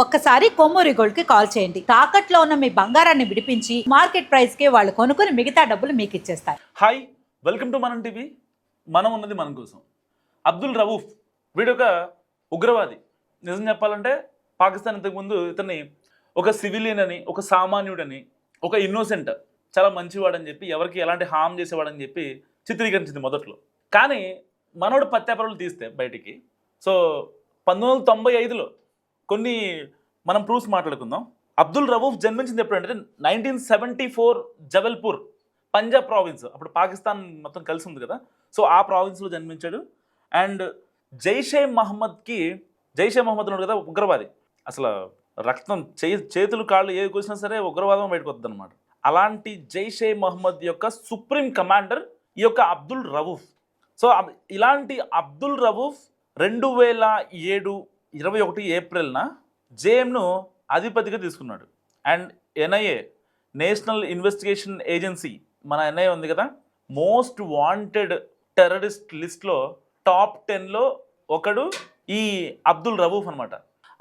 ఒక్కసారి కొమ్మూరి గోల్డ్కి కాల్ చేయండి. తాకట్లో ఉన్న మీ బంగారాన్ని విడిపించి మార్కెట్ ప్రైస్కి వాళ్ళు కొనుక్కుని మిగతా డబ్బులు మీకు ఇచ్చేస్తారు. Hi welcome to Manam TV. మనం ఉన్నది మన కోసం. అబ్దుల్ రవూఫ్ వీడు ఒక ఉగ్రవాది. నిజం చెప్పాలంటే పాకిస్తాన్ ఇంతకుముందు ఇతన్ని ఒక సివిలియన్ అని ఒక సామాన్యుడని ఒక ఇన్నోసెంట్ చాలా మంచివాడని చెప్పి ఎవరికి ఎలాంటి హామ్ చేసేవాడని చెప్పి చిత్రీకరించింది మొదట్లో. కానీ మనోడు పత్యాపరులు తీస్తే బయటికి. సో పంతొమ్మిది వందల తొంభై ఐదులో కొన్ని మనం ప్రూఫ్స్ మాట్లాడుకుందాం. అబ్దుల్ రవూఫ్ జన్మించింది ఎప్పుడంటే nineteen seventy four Jabalpur Punjab province అప్పుడు పాకిస్తాన్ మొత్తం కలిసి ఉంది కదా. సో ఆ ప్రావిన్స్లో జన్మించాడు. అండ్ జైషే మహమ్మద్కి జైషే మహమ్మద్ ఉన్నాడు కదా ఉగ్రవాది. అసలు రక్తం చే చేతులు కాళ్ళు ఏవి కూర్చున్నా సరే ఉగ్రవాదం బయటకు వస్తుంది అనమాట అలాంటి జైషే మహమ్మద్ యొక్క సుప్రీం కమాండర్ ఈ యొక్క అబ్దుల్ రవూఫ్. సో అబ్- ఇలాంటి అబ్దుల్ రవూఫ్ రెండు వేల ఏడు ఇరవై ఒకటి ఏప్రిల్న జేఎంను అధిపతిగా తీసుకున్నాడు. And NIA national investigation agency మన ఎన్ఐఏ ఉంది కదా మోస్ట్ వాంటెడ్ టెర్రరిస్ట్ లిస్ట్లో టాప్ టెన్లో ఒకడు ఈ అబ్దుల్ రవూఫ్ అనమాట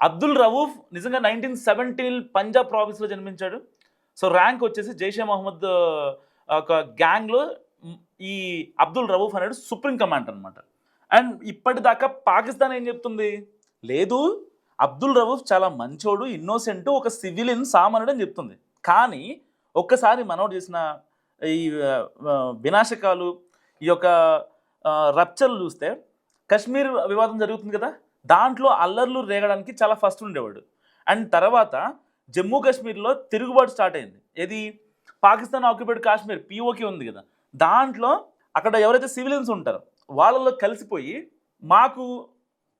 అబ్దుల్ రవూఫ్ నిజంగా నైన్టీన్ సెవెంటీన్ పంజాబ్ ప్రావిన్స్లో జన్మించాడు. సో ర్యాంక్ వచ్చేసి జైషే మహమ్మద్ ఒక గ్యాంగ్లో ఈ అబ్దుల్ రవూఫ్ అనేది సుప్రీం కమాండర్ అనమాట అండ్ ఇప్పటిదాకా పాకిస్తాన్ ఏం చెప్తుంది? లేదు అబ్దుల్ రవూఫ్ చాలా మంచోడు ఇన్నోసెంట్ ఒక సివిలియన్ సామాన్యుడు అని చెప్తుంది. కానీ ఒక్కసారి మనోడు చేసిన ఈ వినాశకాలు ఈ యొక్క రప్చర్లు చూస్తే కశ్మీర్ వివాదం జరుగుతుంది కదా దాంట్లో అల్లర్లు రేగడానికి చాలా ఫస్ట్ ఉండేవాడు. అండ్ తర్వాత జమ్మూ కాశ్మీర్లో తిరుగుబాటు స్టార్ట్ అయింది. ఏది? పాకిస్తాన్ ఆక్యుపైడ్ కాశ్మీర్ పిఓకి ఉంది కదా. దాంట్లో అక్కడ ఎవరైతే సివిలియన్స్ ఉంటారో వాళ్ళలో కలిసిపోయి మాకు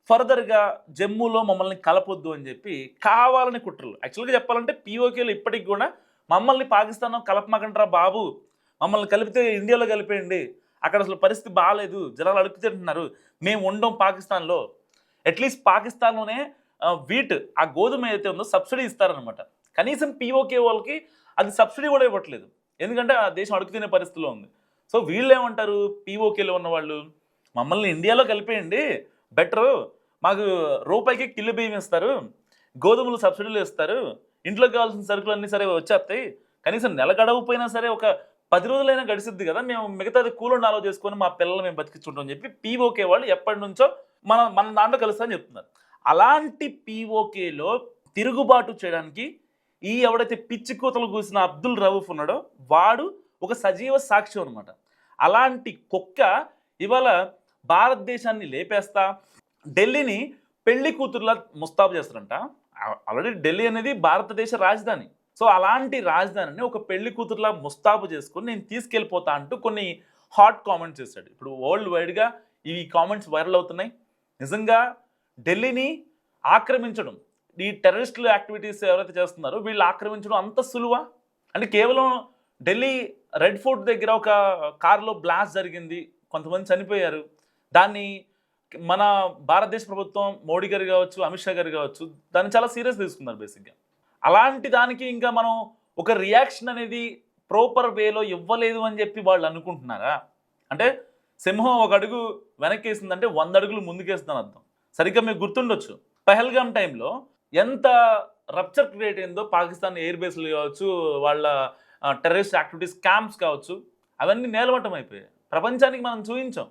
ఫర్దర్గా జమ్మూలో మమ్మల్ని కలపొద్దు అని చెప్పి కావాలని కుట్రలు. యాక్చువల్గా చెప్పాలంటే పీఓకేలు ఇప్పటికి కూడా మమ్మల్ని పాకిస్తాన్ కలపమాకంటారా బాబు. మమ్మల్ని కలిపితే ఇండియాలో కలిపేయండి. అక్కడ అసలు పరిస్థితి బాగాలేదు జనాలు అడుగుతుంటున్నారు మేము ఉండం పాకిస్తాన్లో. అట్లీస్ట్ పాకిస్తాన్లోనే వీట్ ఆ గోధుమ ఏదైతే ఉందో సబ్సిడీ ఇస్తారనమాట కనీసం పీఓకే వాళ్ళకి అది సబ్సిడీ కూడా ఇవ్వట్లేదు. ఎందుకంటే ఆ దేశం అడుగుతునే పరిస్థితిలో ఉంది. సో వీళ్ళు ఏమంటారు పీఓకేలో ఉన్న వాళ్ళు మమ్మల్ని ఇండియాలో కలిపేయండి. బెటరు మాకు రూపాయికి కిల్లు బియ్యం ఇస్తారు గోధుమలు సబ్సిడీలు ఇస్తారు ఇంట్లో కావాల్సిన సరుకులు అన్నీ సరే వచ్చేస్తాయి. కనీసం నెల గడవపోయినా సరే ఒక పది రోజులైనా గడిచిద్ది కదా మేము మిగతాది కూలండి ఆలో చేసుకొని మా పిల్లలు మేము బతికించుకుంటాం చెప్పి పీఓకే వాళ్ళు ఎప్పటి నుంచో మన మన దాంట్లో కలుస్తారని చెప్తున్నారు. అలాంటి పీఓకేలో తిరుగుబాటు చేయడానికి ఈ ఎవడైతే పిచ్చి కూతలు కూసిన అబ్దుల్ రవూఫ్ ఉన్నాడో వాడు ఒక సజీవ సాక్ష్యం అనమాట అలాంటి కుక్క ఇవాళ భారతదేశాన్ని లేపేస్తా ఢిల్లీని పెళ్ళి కూతురులా ముస్తాబు చేస్తారంట. ఆల్రెడీ ఢిల్లీ అనేది భారతదేశ రాజధాని. సో అలాంటి రాజధానిని ఒక పెళ్ళి కూతురులా ముస్తాబు చేసుకుని నేను తీసుకెళ్ళిపోతా అంటూ కొన్ని హాట్ కామెంట్స్ చేశాడు. ఇప్పుడు వరల్డ్ వైడ్గా ఈ కామెంట్స్ వైరల్ అవుతున్నాయి. నిజంగా ఢిల్లీని ఆక్రమించడం ఈ టెర్రరిస్టుల యాక్టివిటీస్ ఎవరైతే చేస్తున్నారో వీళ్ళు ఆక్రమించడం అంత సులువా? అంటే కేవలం ఢిల్లీ రెడ్ ఫోర్ట్ దగ్గర ఒక కారులో బ్లాస్ట్ జరిగింది కొంతమంది చనిపోయారు దాన్ని మన భారతదేశ ప్రభుత్వం మోడీ గారు కావచ్చు అమిత్ షా గారు కావచ్చు దాన్ని చాలా సీరియస్ తీసుకున్నారు బేసిక్గా. అలాంటి దానికి ఇంకా మనం ఒక రియాక్షన్ అనేది ప్రాపర్ వేలో ఇవ్వలేదు అని చెప్పి వాళ్ళు అనుకుంటున్నారా? అంటే సింహం ఒక అడుగు వెనక్కి వేసిందంటే వంద అడుగులు ముందుకేస్తుందని అర్థం. సరిగ్గా మీకు గుర్తుండొచ్చు. పహల్గామ్ టైంలో ఎంత రప్చర్ క్రియేట్ అయిందో పాకిస్తాన్ ఎయిర్ బేస్లు కావచ్చు వాళ్ళ టెర్రరిస్ట్ యాక్టివిటీస్ క్యాంప్స్ కావచ్చు అవన్నీ నేలమట్టం అయిపోయాయి ప్రపంచానికి మనం చూపించాం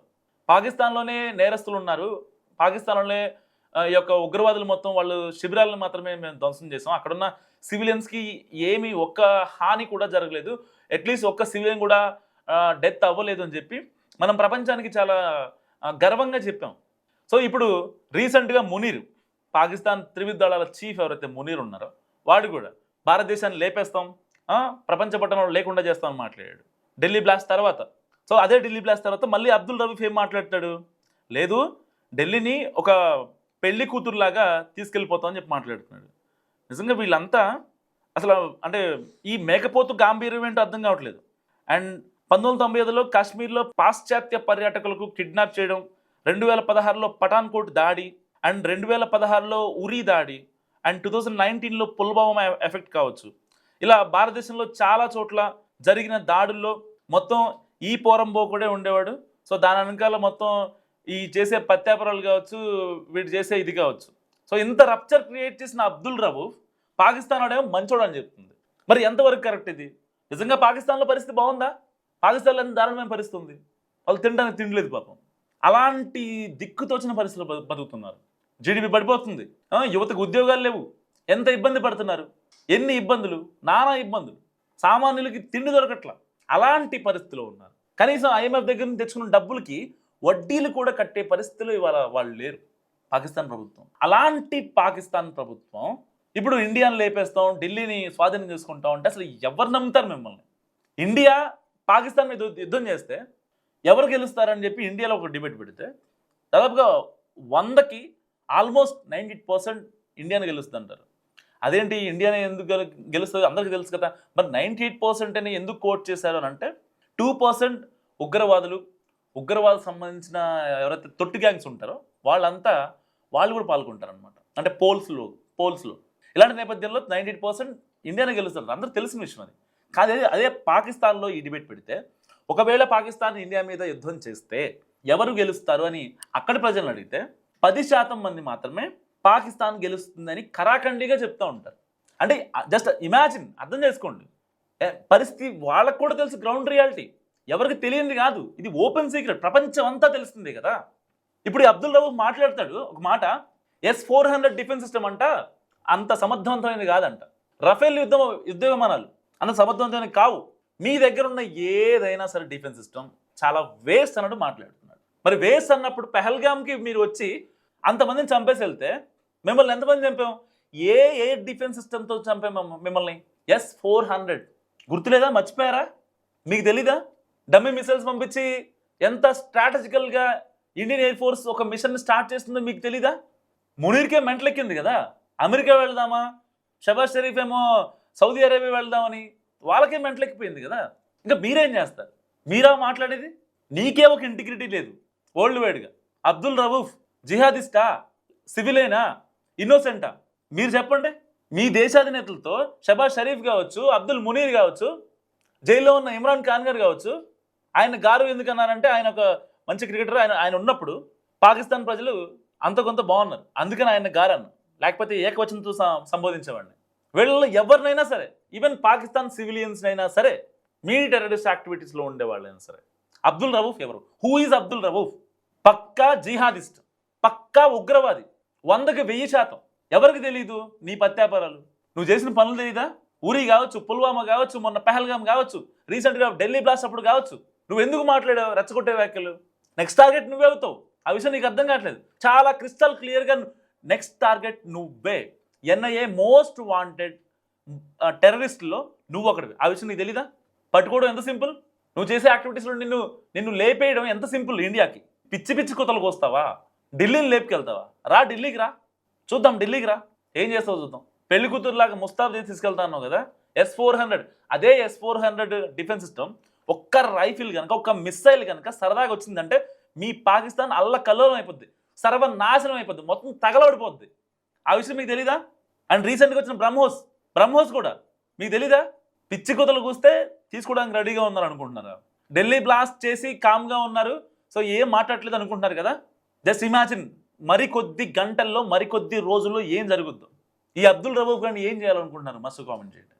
పాకిస్తాన్లోనే నేరస్తులు ఉన్నారు. పాకిస్తాన్లోనే ఈ యొక్క ఉగ్రవాదులు మొత్తం వాళ్ళు శిబిరాలను మాత్రమే మేము ధ్వంసం చేసాం. అక్కడున్న సివిలియన్స్కి ఏమీ ఒక్క హాని కూడా జరగలేదు. అట్లీస్ట్ ఒక్క సివిలియన్ కూడా డెత్ అవ్వలేదు అని చెప్పి మనం ప్రపంచానికి చాలా గర్వంగా చెప్పాం. సో ఇప్పుడు రీసెంట్గా మునీర్ పాకిస్తాన్ త్రివిధ దళాల చీఫ్ ఎవరైతే మునీర్ ఉన్నారో వాడు కూడా భారతదేశాన్ని లేపేస్తాం ప్రపంచ పట్టణంలో లేకుండా చేస్తామని మాట్లాడాడు. ఢిల్లీ బ్లాస్ట్ తర్వాత. సో అదే ఢిల్లీ బ్లాస్ట్ తర్వాత మళ్ళీ అబ్దుల్ రవీఫ్ ఏం మాట్లాడతాడు? లేదు ఢిల్లీని ఒక పెళ్ళి కూతురులాగా తీసుకెళ్ళిపోతామని చెప్పి మాట్లాడుతున్నాడు. నిజంగా వీళ్ళంతా అసలు అంటే ఈ మేకపోతు గాంభీర్యం ఏంటో అర్థం కావట్లేదు. అండ్ పంతొమ్మిది తొంభై ఐదులో కాశ్మీర్లో పాశ్చాత్య పర్యాటకులకు కిడ్నాప్ చేయడం రెండు వేల పదహారులో పఠాన్కోట్ దాడి అండ్ రెండు వేల పదహారులో ఉరి దాడి అండ్ టూ థౌజండ్ నైన్టీన్లో పుల్వామా ఎఫెక్ట్ కావచ్చు. ఇలా భారతదేశంలో చాలా చోట్ల జరిగిన దాడుల్లో మొత్తం ఈ పోరంబోకుడే ఉండేవాడు. సో దాని వెనకాల మొత్తం ఈ చేసే పత్యాపరాలు కావచ్చు వీడు చేసే ఇది కావచ్చు. సో ఇంత రప్చర్ క్రియేట్ చేసిన అబ్దుల్ రవూఫ్ పాకిస్తాన్ వాడేమో మంచోడు అని చెప్తుంది. మరి ఎంతవరకు కరెక్ట్ ఇది? నిజంగా పాకిస్తాన్లో పరిస్థితి బాగుందా? పాకిస్తాన్లో ఎంత దారుణమైన పరిస్థితి ఉంది? వాళ్ళు తినడానికి తినలేదు పాపం. అలాంటి దిక్కుతోచిన పరిస్థితులు బతుకుతున్నారు. జీడిపి పడిపోతుంది. యువతకు ఉద్యోగాలు లేవు. ఎంత ఇబ్బంది పడుతున్నారు? ఎన్ని ఇబ్బందులు? నానా ఇబ్బందులు. సామాన్యులకి తిండి దొరకట్లా. అలాంటి పరిస్థితిలో ఉన్నారు. కనీసం ఐఎంఎఫ్ దగ్గర నుంచి తెచ్చుకున్న డబ్బులకి వడ్డీలు కూడా కట్టే పరిస్థితిలో ఇవాళ వాళ్ళు లేరు. పాకిస్తాన్ ప్రభుత్వం. అలాంటి పాకిస్తాన్ ప్రభుత్వం ఇప్పుడు ఇండియాను లేపేస్తాం ఢిల్లీని స్వాధీనం చేసుకుంటాం అంటే అసలు ఎవరు నమ్ముతారు మిమ్మల్ని? ఇండియా పాకిస్తాన్ మీద యుద్ధం చేస్తే ఎవరు గెలుస్తారని చెప్పి ఇండియాలో ఒక డిబేట్ పెడితే దాదాపుగా వందకి ఆల్మోస్ట్ నైంటీ పర్సెంట్ ఇండియాని గెలుస్తుంటారు. అదేంటి ఇండియాని ఎందుకు గెలుస్తుంది? అందరికీ తెలుసు కదా. మరి నైంటీ ఎయిట్ పర్సెంట్ అని ఎందుకు కోట్ చేశారు అని అంటే టూ పర్సెంట్ ఉగ్రవాదులు ఉగ్రవాద సంబంధించిన ఎవరైతే తొట్టు గ్యాంగ్స్ ఉంటారో వాళ్ళంతా వాళ్ళు కూడా పాల్గొంటారు అనమాట అంటే పోల్స్లో పోల్స్లో. ఇలాంటి నేపథ్యంలో నైంటీ ఎయిట్ పర్సెంట్ ఇండియానే గెలుస్తారు. అందరూ తెలిసిన విషయం అది. కానీ అదే అదే పాకిస్తాన్లో ఈ డిబేట్ పెడితే ఒకవేళ పాకిస్తాన్ ఇండియా మీద యుద్ధం చేస్తే ఎవరు గెలుస్తారు అని అక్కడ ప్రజలను అడిగితే పది శాతం మంది మాత్రమే పాకిస్తాన్ గెలుస్తుందని కరాఖండిగా చెప్తూ ఉంటారు. అంటే జస్ట్ ఇమాజిన్ అర్థం చేసుకోండి. పరిస్థితి వాళ్ళకు కూడా తెలుసు గ్రౌండ్ రియాలిటీ ఎవరికి తెలియంది కాదు. ఇది ఓపెన్ సీక్రెట్ ప్రపంచం అంతా తెలుస్తుంది కదా. ఇప్పుడు అబ్దుల్ రవూఫ్ మాట్లాడతాడు ఒక మాట S four hundred defence system అంట అంత సమర్థవంతమైనది కాదంట. రఫేల్ యుద్ధం యుద్ధ విమానాలు అంత సమర్థవంతమైనవి కావు. మీ దగ్గర ఉన్న ఏదైనా సరే డిఫెన్స్ సిస్టమ్ చాలా వేస్ట్ అన్నట్టు మాట్లాడుతున్నాడు. మరి వేస్ట్ అన్నప్పుడు పెహల్గామ్కి మీరు వచ్చి అంతమందిని చంపేసి వెళ్తే మిమ్మల్ని ఎంతమంది చంపాం? ఏ ఏ డిఫెన్స్ సిస్టమ్తో చంపాం మిమ్మల్ని? ఎస్ ఫోర్ హండ్రెడ్ గుర్తులేదా? మర్చిపోయారా? మీకు తెలీదా? డమ్మీ మిసైల్స్ పంపించి ఎంత స్ట్రాటజికల్గా ఇండియన్ ఎయిర్ ఫోర్స్ ఒక మిషన్ స్టార్ట్ చేస్తుందో మీకు తెలీదా? మునీర్కే మెంటలెక్కింది కదా. అమెరికా వెళ్దామా? షబాజ్ షరీఫ్ ఏమో సౌదీ అరేబియా వెళ్దామని వాళ్ళకే మెంటలెక్కిపోయింది కదా. ఇంకా మీరేం చేస్తారు? మీరా మాట్లాడేది? నీకే ఒక ఇంటిగ్రిటీ లేదు. ఓల్డ్ వైడ్గా. అబ్దుల్ రవూఫ్ జిహాదిస్టా? సివిలేనా? ఇన్నోసెంటా? మీరు చెప్పండి. మీ దేశాధినేతలతో షబాజ్ షరీఫ్ కావచ్చు అబ్దుల్ మునీర్ కావచ్చు జైల్లో ఉన్న ఇమ్రాన్ ఖాన్ గారు కావచ్చు ఆయన గారు ఎందుకన్నారంటే ఆయన ఒక మంచి క్రికెటర్ ఆయన ఆయన ఉన్నప్పుడు పాకిస్తాన్ ప్రజలు అంత కొంత బాగున్నారు. అందుకని ఆయన గారన్న లేకపోతే ఏకవచనంతో సంబోధించేవాడిని. వీళ్ళలో ఎవరినైనా సరే ఈవెన్ పాకిస్తాన్ సివిలియన్స్ అయినా సరే మీ టెరరిస్ట్ యాక్టివిటీస్లో ఉండేవాళ్ళైనా సరే అబ్దుల్ రవూఫ్ ఎవరు? Who is Abdul Rauf? Pakka jihadist పక్కా ఉగ్రవాది వందకి వెయ్యి శాతం. ఎవరికి తెలియదు నీ పత్యాపారాలు నువ్వు చేసిన పనులు తెలియదా ఊరి కావచ్చు పుల్వామా కావచ్చు మొన్న పెహల్గామ్ కావచ్చు రీసెంట్గా ఢిల్లీ బ్లాస్ట్ అప్పుడు కావచ్చు. నువ్వు ఎందుకు మాట్లాడావు? రెచ్చగొట్టే వ్యాఖ్యలు. నెక్స్ట్ టార్గెట్ నువ్వే అవుతావు. ఆ విషయం నీకు అర్థం కావట్లేదు. చాలా క్రిస్టల్ క్లియర్గా నెక్స్ట్ టార్గెట్ నువ్వే. ఎన్ఐఏ మోస్ట్ వాంటెడ్ టెర్రరిస్ట్లో నువ్వు ఒకటివి ఆ విషయం నీకు తెలీదా? పట్టుకోవడం ఎంత సింపుల్? నువ్వు చేసే యాక్టివిటీస్లో నిన్ను నిన్ను లేపేయడం ఎంత సింపుల్ ఇండియాకి? పిచ్చి పిచ్చి కుతలకు వస్తావా ఢిల్లీని లేపుకెళ్తావా? రా ఢిల్లీకి రా. చూద్దాం ఢిల్లీకి రా. ఏం చేస్తావు చూద్దాం. పెళ్ళి కూతురులాగా ముస్తాబ్ చేసి తీసుకెళ్తాను కదా? ఎస్ ఫోర్ హండ్రెడ్ అదే S four hundred defence system ఒక్క రైఫిల్ కనుక ఒక్క మిస్సైల్ కనుక సరదాగా వచ్చిందంటే మీ పాకిస్తాన్ అల్ల కల్లోలం అయిపోద్ది. సర్వనాశనం అయిపోద్ది. మొత్తం తగలబడిపోద్ది. ఆ విషయం మీకు తెలీదా? అండ్ రీసెంట్గా వచ్చిన బ్రహ్మోస్. బ్రహ్మోస్ కూడా. మీకు తెలీదా? పిచ్చి కుతలు కూస్తే తీసుకోవడానికి రెడీగా ఉన్నారు అనుకుంటున్నారు? ఢిల్లీ బ్లాస్ట్ చేసి కామ్గా ఉన్నారు. సో ఏం మాట్లాడలేదు అనుకుంటున్నారు కదా? జస్ట్ ఇమాజిన్ మరికొద్ది గంటల్లో మరికొద్ది రోజుల్లో ఏం జరుగుద్దో. ఈ అబ్దుల్ రబూబ్ గారిని ఏం చేయాలనుకుంటున్నారు? మస్తు కామెంట్ చేయండి.